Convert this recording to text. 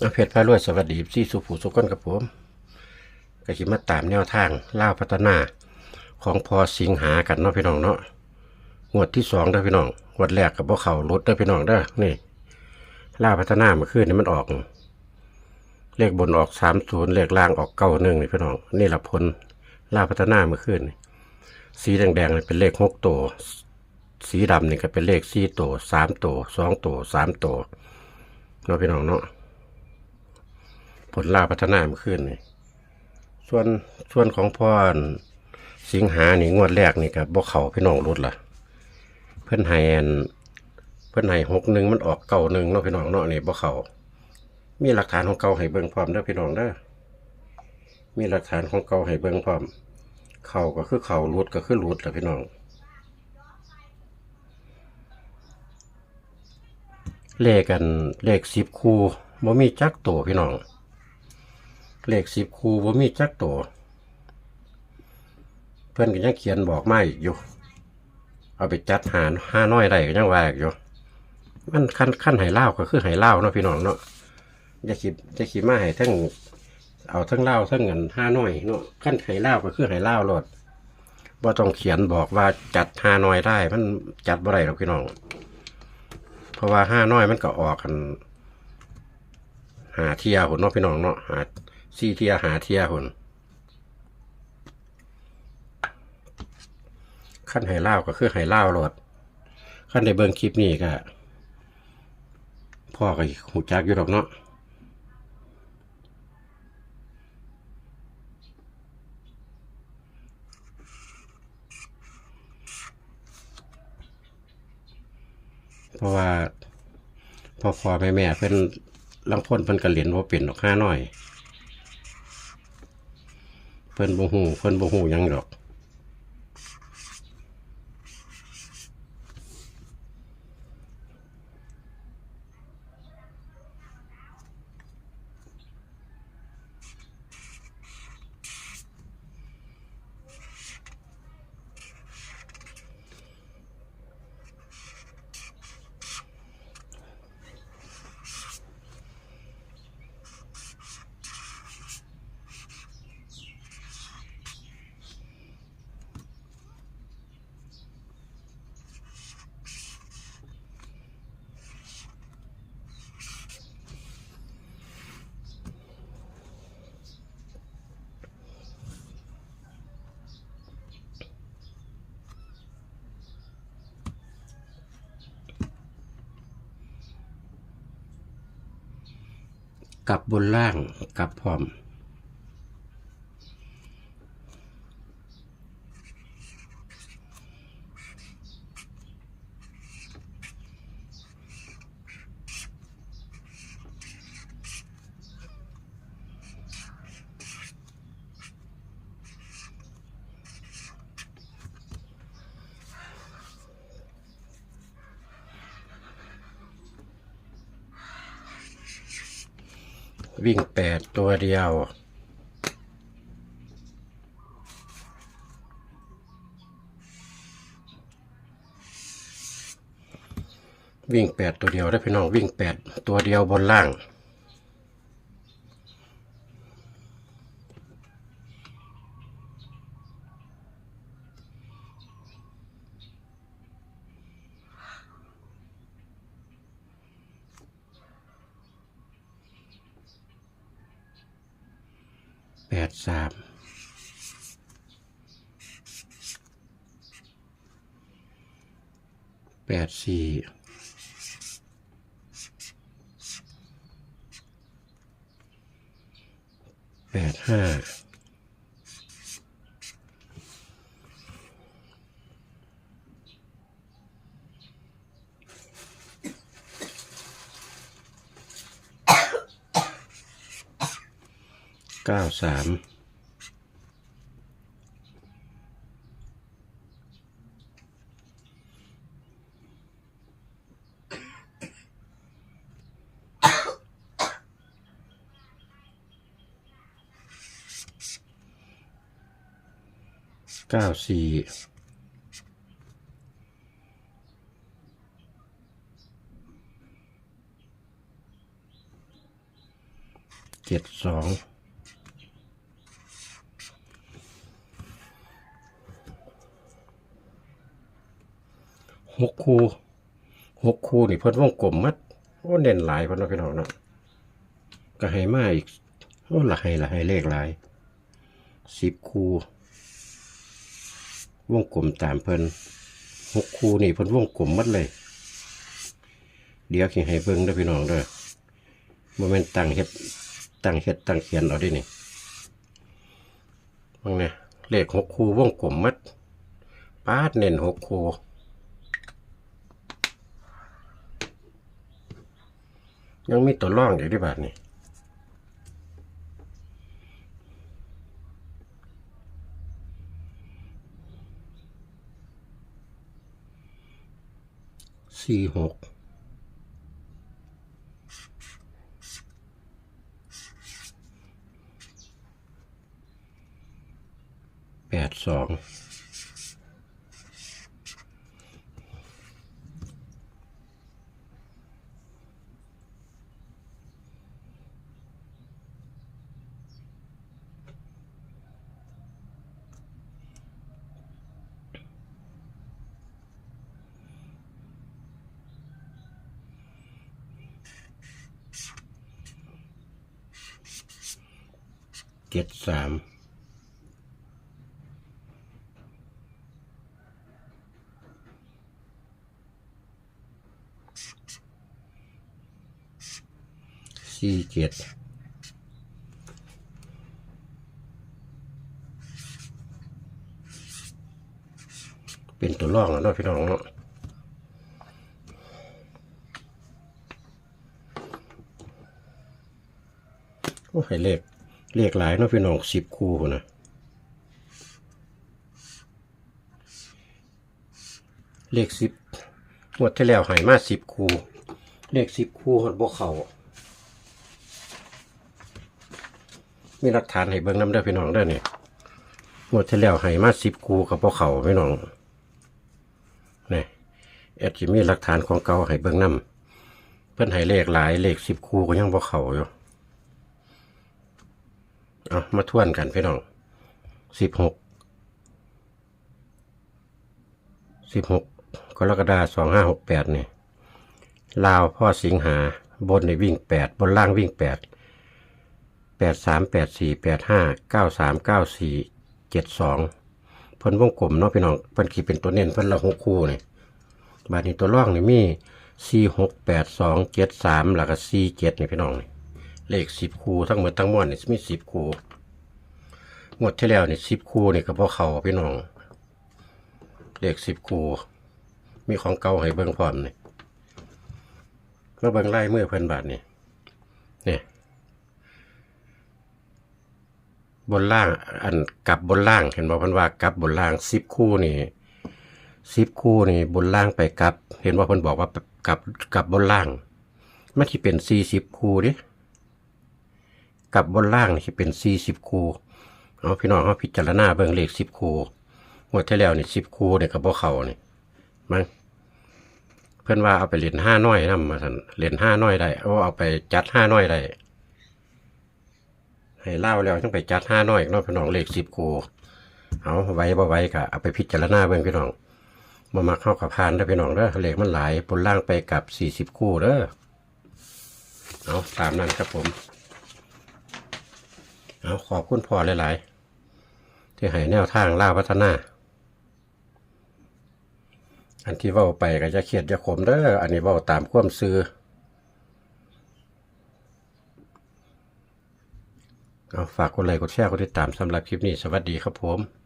อาเพชรพารวยสวัสดีซี่สุผูสุกนกับผมก็ขิมาตามแนวทางล่าพัฒนาของพอสิงหากันเนาะพี่น้องเนาะงวดที่สองเด้อพี่น้องงวดแรกกับพวกเขารถเด้อพี่น้องเด้อนี่ล่าพัฒนาเมื่อคืนนี่มันออก เลขบนออกสามศูนย์เลขล่างออกเก้าหนึ่งนี่พี่น้องนี่ละผลล่าพัฒนาเมื่อคืนสีแดงๆนี่เป็นเลขหกตัว สีดำนี่ก็เป็นเลขสี่ตัวสามตัวสองตัวสามตัวเนาะพี่น้องเนาะ ผลลาพัฒนาเมื่อคืนนี่ส่วนส่วนของพ่อสิงหานี่งวดแรกนี่กับบ่เขาพี่น้องรุดล่ะ เพิ่อนให้อันเพิ่อนให้หกหนึ่งมันออกเก่าหนึ่งเนาะพี่น้องเนาะนี่บ่เขามีหลักฐานของเก่าให้เบิ่งพร้อมเด้อพี่น้องเด้อมีหลักฐานของเก่าให้เบิ่งพร้อม เข่าก็คือเข่ารุดก็คือรุดล่ะพี่น้องเลขกันเลขสิบคู่บ่มีจักโตวพี่น้อง เลขสิบคูบ่มีจักตัวเพื่อนก็ยังเขียนบอกมาอีกอยู่ เอาไปจัดหารห้าน้อยได้ก็ยังว่าอีกอยู่ มันขั้นขั้นไห่เล่าก็คือไห่เล่าเนาะพี่น้องเนาะจะคิดจะคิดมาให้ทั้งเอาทั้งเล่าทั้งเงินห้าน้อยเนาะขั้นไห่เล่าก็คือไห่เล่าวโลดว่าต้องเขียนบอกว่าจัดห้าน้อยได้ มันจัดบ่ได้หรอกพี่น้อง เพราะว่าห้าน้อยมันก็ออกกัน หาเทียหุ่นเนาะพี่น้องเนาะหา ซี่เทียหาเทียหุ่นขั้นไห่เล่าก็คือไห่เล่าวโลดขั้นในเบิ้งคลิปนี้ก็ พ่อก็หูจักอยู่ดอกเนาะเพราะว่าพ่อพ่อแม่แม่เพิ่นลังพ้นเพิ่นก็เหรียญว่าเป็นดอกห้าน้อย เพิ่นบ่ฮู้เพิ่นบ่ฮู้หยังดอก กับบนล่างกับพร้อม วิ่งแปดตัวเดียว วิ่งแปดตัวเดียวได้พี่น้องวิ่งแปดตัวเดียวบนล่าง แปดสามแปดสี่แปดห้า เก้าสามเก้าสี่เจ็ดสอง หกคู่หกคู่นี่เพิ่นวงกลมมัดโอ้เน้นหลายเพิ่นเนาะพี่น้องเนาะก็ให้มาอีกโอ้ละให้ละให้เลขหลายสิบคู่วงกลมตามเพิ่นหกคู่นี่เพิ่นวงกลมมัดเลย เดี๋ยวขิงให้เบิ่งเด้อพี่น้องเด้อบ่แม่นตั้งเฮ็ดตั้งเฮ็ดตั้งเขียนเอาเดินี่บังเนี่ยเลขหกคู่วงกลมมัดปาดเน้นหกคู่ ยังมีตัวร่องอยู่ที่บาทนี่สี่หก แปดสอง เจ็ดสามสี่เจ็ดเป็นตัวร่องแล้วเนาะพี่น้องเนาะโอ้ให้เลข เลขหลายเนาะพี่น้องสิบคู่นะเลขสิบงวดที่แล้วหายมาสิบคู่ เลขสิบคู่หดบวเขามีหลักฐานให้เบิ่งน้ำเด้อพี่น้องเด้เนี่ยงวดที่แล้วหายมาสิบคู่กับพวกเขาพี่น้องนี่แอดจะมีหลักฐานของเก่าให้เบิ่งน้ำเพิ่นให้เลขหลายเลขสิบคู่ก็ยังบ่เขาอยู่ เอามาทวนกันพี่น้องสิบหกสิบหกกรกฎาสองห้าหกแปดนี่ลาวพ่อสิงหาบนในวิ่งแปดบนล่างวิ่งแปดแปดสามแปดสี่แปดห้าเก้าสามเก้าสี่เจ็ดสองเพิ่นวงกลมเนาะพี่น้องเพิ่นขีดเป็นตัวเน้นเพิ่นละหกคู่นี่บาดนี้ตัวร่องนี่มีสี่หกแปดสองเจ็ดสามแล้วก็สี่เจ็ดนี่พี่น้องนี่ เลขสิบคู่ทั้งหมดทั้งมวลนี่มีสิบคู่งวดที่แล้วนี่สิบคู่นี่ก็พอเขาพี่น้อง เลขสิบคู่มีของเก่าให้เบิ่งพร้อมนี่มาเบิ่งไล่มือเพิ่นบาทนี่เนี่ยบนล่างอันกลับบนล่างเห็นบอกเพิ่นว่ากลับบนล่างสิบคู่นี่สิบคู่นี่บนล่างไปกลับ เห็นว่าเพิ่นบอกว่ากลับกลับบนล่างมันที่เป็นสี่สิบคู่ดิ กับบนล่างนี่เป็นสี่สิบคูเอาพี่น้องเขาพิจารณาเบิ่งเลขสิบคูงวดที่แล้วนี่สิบคูเนี่ยกับพวกเขานี่มันเพื่อนว่าเอาไปเรียนห้าน้อยนะมาสันเรียนห้าน้อยได้เอาเอาไปจัดห้าน้อยได้ให้เล่าแล้วต้องไปจัดห้าน้อยอีกเนาะพี่น้องเลขสิบคูเอาไว้บ่ไว้ก็เอาไปพิจารณาเบิ่งพี่น้องมามาเข้ากับพานได้อพี่น้องเด้อเลขมันหลายบนล่างไปกับสี่สิบคู่เด้อเอาตามนั้นครับผม เอาขอบคุณพ่อหลายๆ ที่ให้แนวทางล่าพัฒนา อันที่ว่าไปก็จะเครียดจะขมเด้ออันนี้ว่าตามความซื้อเอาฝากกดไลค์กดแชร์กดติดตามสำหรับคลิปนี้ สวัสดีครับผม